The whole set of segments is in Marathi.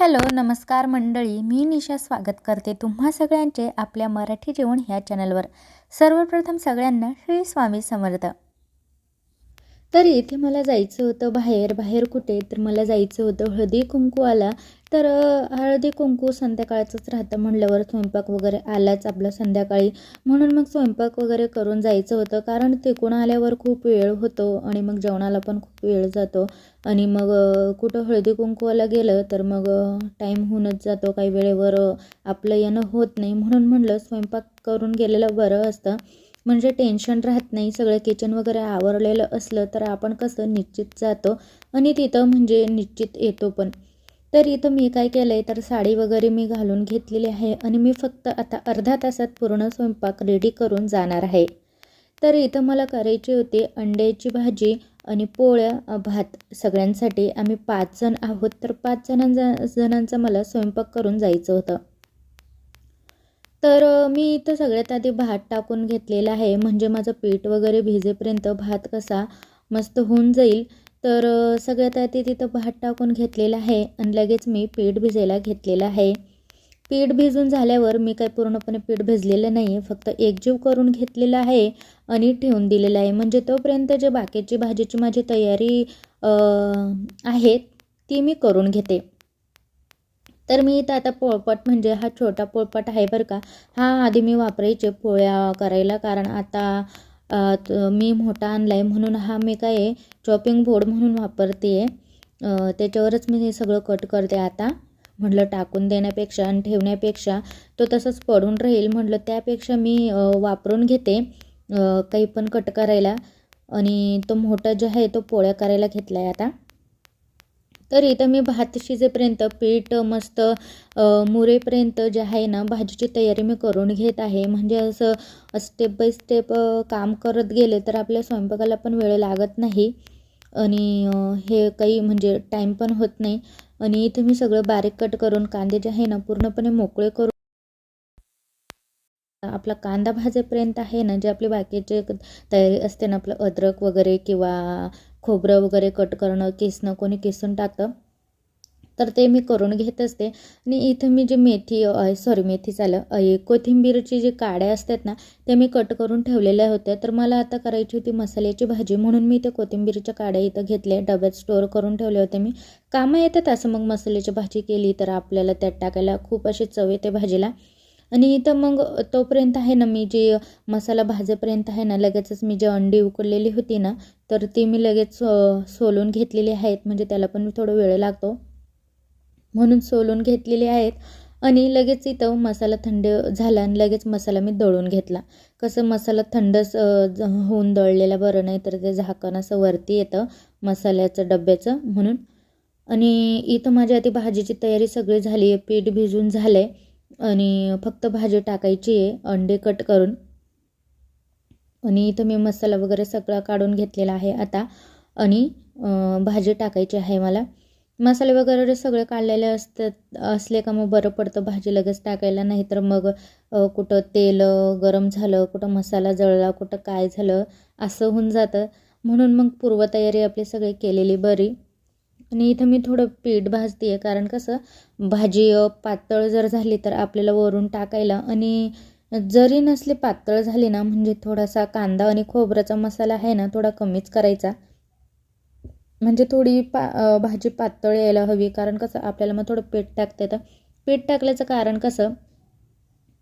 हॅलो नमस्कार मंडळी. मी निशा स्वागत करते तुम्हा सगळ्यांचे आपल्या मराठी जेवण ह्या चॅनलवर. सर्वप्रथम सगळ्यांना श्री स्वामी समर्थ. तर इथे मला जायचं होतं बाहेर बाहेर कुठे? तर मला जायचं होतं हळदी कुंकू आला तर हळदी कुंकू संध्याकाळचंच राहतं म्हणल्यावर स्वयंपाक वगैरे आलाच आपलं संध्याकाळी. म्हणून मग स्वयंपाक वगैरे करून जायचं होतं कारण तिकून आल्यावर खूप वेळ होतो आणि मग जेवणाला पण खूप वेळ जातो. आणि मग कुठं हळदी कुंकूवाला गेलं तर मग टाईम होऊनच जातो काही वेळेवर आपलं येणं होत नाही. म्हणून म्हणलं स्वयंपाक करून गेलेलं बरं असतं. म्हणजे टेन्शन राहत नाही. सगळं किचन वगैरे आवरलेलं असलं तर आपण कसं निश्चित जातो आणि तिथं म्हणजे निश्चित येतो पण. तर इथं मी काय केलं आहे तर साडी वगैरे मी घालून घेतलेली आहे आणि मी फक्त आता अर्धा तासात पूर्ण स्वयंपाक रेडी करून जाणार आहे. तर इथं मला करायची होती अंड्याची भाजी आणि पोळ्या भात सगळ्यांसाठी. आम्ही पाच जण आहोत तर पाच जणांचा जणांचा मला स्वयंपाक करून जायचं होतं. तर मी इथं सगळ्यात आधी भात टाकून घेतलेला आहे. म्हणजे माझं पीठ वगैरे भिजेपर्यंत भात कसा मस्त होऊन जाईल. तर सगळ्यात आधी तिथं भात टाकून घेतलेला आहे आणि लगेच मी पीठ भिजायला घेतलेलं आहे. पीठ भिजून झाल्यावर मी काय पूर्णपणे पीठ भिजलेलं नाही आहे. फक्त एकजीव करून घेतलेलं आहे आणि ठेवून दिलेलं आहे. म्हणजे तोपर्यंत जे बाकीची भाजीची माझी तयारी आहे ती मी करून घेते. तर मी इथं आता पोळपट म्हणजे हा छोटा पोळपट आहे बरं का. हा आधी मी वापरायचे पोळ्या करायला कारण आता मी मोठा आणला आहे म्हणून हा मी काय आहे चॉपिंग बोर्ड म्हणून वापरते आहे त्याच्यावरच मी हे सगळं कट करते आता. म्हटलं टाकून देण्यापेक्षा आणि ठेवण्यापेक्षा तो तसंच पडून राहील. म्हटलं त्यापेक्षा मी वापरून घेते काही पण कट करायला. आणि तो मोठा जो आहे तो पोळ्या करायला घेतला आहे आता. तर इथं मी भात शिजेपर्यंत पीठ मस्त मुरेपर्यंत जे आहे ना भाजीची तयारी मी करून घेत आहे. म्हणजे असं स्टेप बाय स्टेप काम करत गेले तर आपल्या स्वयंपाकाला पण वेळ लागत नाही. आणि हे काही म्हणजे टाईम पण होत नाही. आणि इथे मी सगळं बारीक कट करून कांदे जे आहे ना पूर्णपणे मोकळे करून आपला कांदा भाजेपर्यंत आहे ना जे आपले बाकीचे तयारी असते ना आपलं अद्रक वगैरे किंवा खोबरं वगैरे कट करणं किसणं कोणी किसून टाकतं तर ते मी करून घेत असते. आणि इथं मी जे मेथी सॉरी मेथी चालं कोथिंबीरची जी काड्या असतात ना ते मी कट करून ठेवलेल्या होत्या. तर मला आता करायची होती मसाल्याची भाजी म्हणून मी ते कोथिंबीरच्या काड्या इथं घेतल्या डब्यात स्टोअर करून ठेवले होते मी. कामं येतात असं मग मसाल्याची भाजी केली तर आपल्याला त्यात टाकायला खूप अशी चव येते भाजीला. आणि इथं मग तोपर्यंत आहे ना मी जी मसाला भाजेपर्यंत आहे ना लगेचच मी जे अंडी उकडलेली होती ना तर ती मी लगेच सोलून घेतलेली आहेत. म्हणजे त्याला पण थोडा वेळ लागतो. म्हणून सोलून घेतलेली आहेत. आणि लगेच इथं मसाला थंड झाला आणि लगेच मसाला मी दळून घेतला. कसं मसाला थंडच होऊन दळलेला बरं नाही तर ते झाकण असं वरती येतं मसाल्याचं डब्याचं म्हणून. आणि इथं माझ्या आधी भाजीची तयारी सगळी झाली आहे. पीठ भिजून झालं आहे आणि फक्त भाजी टाकायची आहे अंडे कट करून. आणि इथं मी मसाला वगैरे सगळा काढून घेतलेला आहे आता. आणि भाजी टाकायची आहे मला. मसाले वगैरे सगळे काढलेले असतात असले का मग बरं पडतं भाजी लगेच टाकायला. नाही तर मग कुठं तेल गरम झालं कुठं मसाला जळला कुठं काय झालं असं होऊन जातं. म्हणून मग पूर्वतयारी आपली सगळी केलेली बरी. आणि इथं मी थोडं पीठ भाजते आहे कारण कसं भाजी पातळ जर झाली तर आपल्याला वरून टाकायला आणि जरी नसली पातळ झाली ना म्हणजे थोडासा कांदा आणि खोबऱ्याचा मसाला आहे ना थोडा कमीच करायचा. म्हणजे थोडी पा भाजी पातळ यायला हवी कारण कसं आपल्याला मग थोडं पीठ टाकता येतं. पीठ टाकल्याचं कारण कसं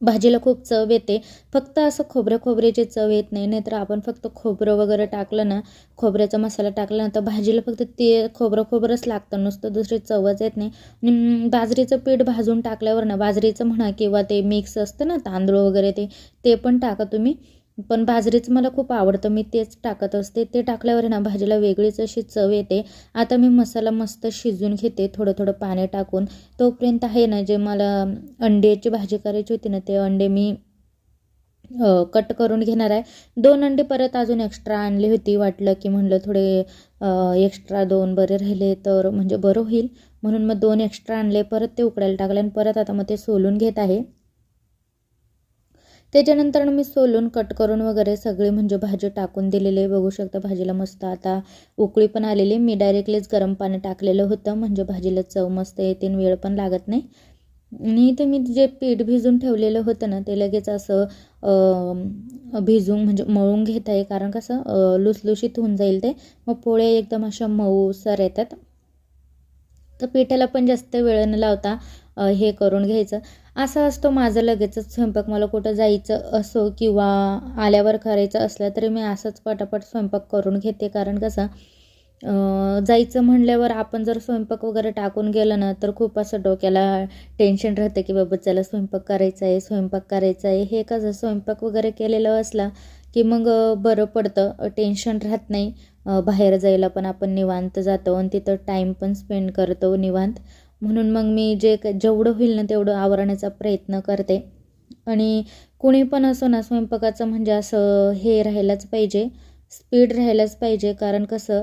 भाजीला खूप चव येते. फक्त असं खोबरं खोबऱ्याची चव येत नाही. नाहीतर आपण फक्त खोबरं वगैरे टाकलं ना खोबऱ्याचा मसाला टाकला ना तर भाजीला फक्त ते खोबरं खोबरंच लागतं. नुसतं दुसरी चवच येत नाही. आणि बाजरीचं पीठ भाजून टाकल्यावर ना बाजरीचं म्हणा किंवा ते मिक्स असतं ना तांदूळ वगैरे ते ते पण टाका तुम्ही. पण बाजरीच मला खूप आवडतं. मी तेच टाकत असते. ते टाकल्यावर ना भाजीला वेगळीच अशी चव येते. आता मी मसाला मस्त शिजून घेते. थोडं थोडं पाणी टाकून. तोपर्यंत आहे ना जे मला अंड्याची भाजी करायची होती ना ते अंडे मी कट करून घेणार आहे. दोन अंडे परत अजून एक्स्ट्रा आणली होती. वाटलं की म्हणलं थोडे एक्स्ट्रा दोन बरे राहिले तर म्हणजे बरं होईल. म्हणून मग दोन एक्स्ट्रा आणले. परत ते उकडायला टाकले आणि परत आता मग ते सोलून घेत आहे. त्याच्यानंतर मी सोलून कट करून वगैरे सगळी म्हणजे भाजी टाकून दिलेली बघू शकता भाजीला मस्त आता उकळी पण आलेली मी डायरेक्टलीच गरम पाणी टाकलेलं होतं. म्हणजे भाजीला चव मस्त येते वेळ पण लागत नाही. आणि इथे मी जे पीठ भिजून ठेवलेलं होतं ना ते लगेच असं भिजून म्हणजे मळून घेत आहे कारण कसं लुसलुशीत होऊन जाईल ते. मग पोळे एकदम अशा मऊसर येतात. तर पिठाला पण जास्त वेळ न लावता हे करून घ्यायचं. असं असतो माझं लगेचच स्वयंपाक. मला कुठं जायचं असो किंवा आल्यावर करायचं असलं तरी मी असंच पटापट स्वयंपाक करून घेते. कारण कसं जायचं म्हणल्यावर आपण जर स्वयंपाक वगैरे टाकून गेलं ना तर खूप असं डोक्याला टेन्शन राहतं की बाबा चला स्वयंपाक करायचा आहे स्वयंपाक करायचा आहे. हे कसं स्वयंपाक वगैरे केलेलं असला की मग बरं पडतं. टेन्शन राहत नाही. बाहेर जायला पण आपण निवांत जातो आणि तिथं टाईम पण स्पेंड करतो निवांत. म्हणून मग मी जे जेवढं होईल ना तेवढं आवरण्याचा प्रयत्न करते. आणि कुणी पण असो ना स्वयंपाकाचं म्हणजे असं हे राहायलाच पाहिजे स्पीड राहायलाच पाहिजे. कारण कसं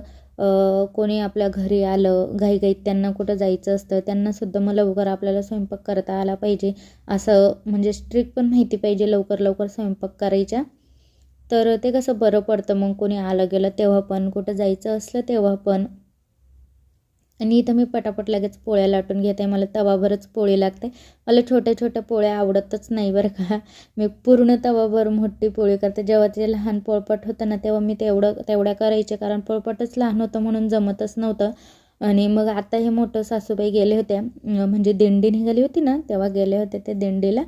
कोणी आपल्या घरी आलं घाईघाईत त्यांना कुठं जायचं असतं त्यांनासुद्धा मग लवकर आपल्याला स्वयंपाक करता आला पाहिजे. असं म्हणजे स्ट्रिक्ट पण माहिती पाहिजे लवकर लवकर स्वयंपाक करायच्या. तर ते कसं बरं पडतं मग कोणी आलं गेलं तेव्हा पण कुठं जायचं असलं तेव्हा पण. आणि इथं मी पटापट लगेच पोळ्या लाटून घेते. मला तवाभरच पोळी लागते. मला छोट्या छोट्या पोळ्या आवडतच नाही बरं का. मी पूर्ण तवाभर मोठी पोळी करते. जेव्हा ते लहान पोळपट होतं ना तेव्हा मी तेवढं तेवढ्या करायचे. कारण पोळपटच लहान होतं म्हणून जमतच नव्हतं. आणि मग आता हे मोठं सासूबाई गेले होते. म्हणजे दिंडी निघाली होती ना तेव्हा गेले होते ते दिंडीला.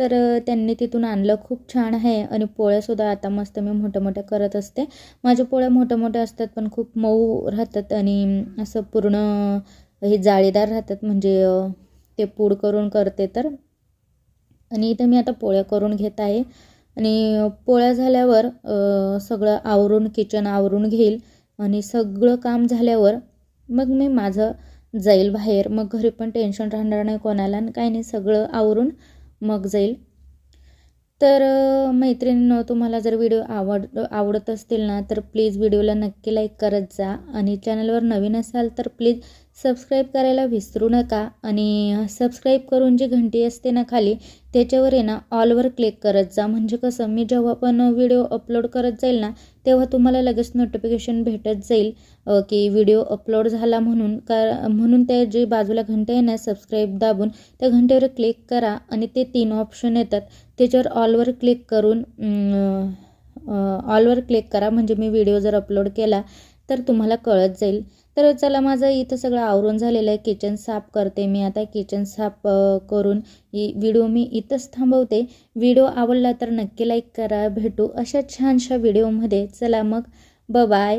तर त्यांनी तिथून आणलं. खूप छान आहे. आणि पोळ्यासुद्धा आता मस्त मी मोठ्या मोठ्या करत असते. माझ्या पोळ्या मोठ्या मोठ्या असतात पण खूप मऊ राहतात. आणि असं पूर्ण हे जाळीदार राहतात. म्हणजे ते पूड करून करते तर. आणि इथं मी आता पोळ्या करून घेत आहे. आणि पोळ्या झाल्यावर सगळं आवरून किचन आवरून घेईल. आणि सगळं काम झाल्यावर मग मी माझं जाईल बाहेर. मग घरी पण टेन्शन राहणार नाही कोणाला आणि काही नाही. सगळं आवरून मग जाईल. तर मैत्रिणींनो तुम्हाला जर व्हिडिओ आवड आवडत असतील ना तर प्लीज व्हिडिओला नक्की लाईक करत जा. आणि चॅनलवर नवीन असाल तर प्लीज सबस्क्राईब करायला विसरू नका आणि सबस्क्राईब करून जी घंटी असते ना खाली त्याच्यावर आहे ना ऑलवर क्लिक करत जा. म्हणजे कसं मी जेव्हा पण व्हिडिओ अपलोड करत जाईल ना तेव्हा तुम्हाला लगेच नोटिफिकेशन भेटत जाईल की व्हिडिओ अपलोड झाला म्हणून. का म्हणून त्या जे बाजूला घंटे आहे ना सबस्क्राईब दाबून त्या घंटेवर क्लिक करा आणि ते तीन ऑप्शन येतात. त्याच्यावर ऑलवर क्लिक करून ऑलवर क्लिक करा. म्हणजे मी व्हिडिओ जर अपलोड केला तर तुम्हाला कळत जाईल. तर चला माझं इथं सगळं आवरून झालेलं आहे. किचन साफ करते मी आता. किचन साफ करून व्हिडिओ मी इथंच थांबवते. व्हिडिओ आवडला तर नक्की लाईक करा. भेटू अशा छानशा व्हिडिओमध्ये चला मग. बाय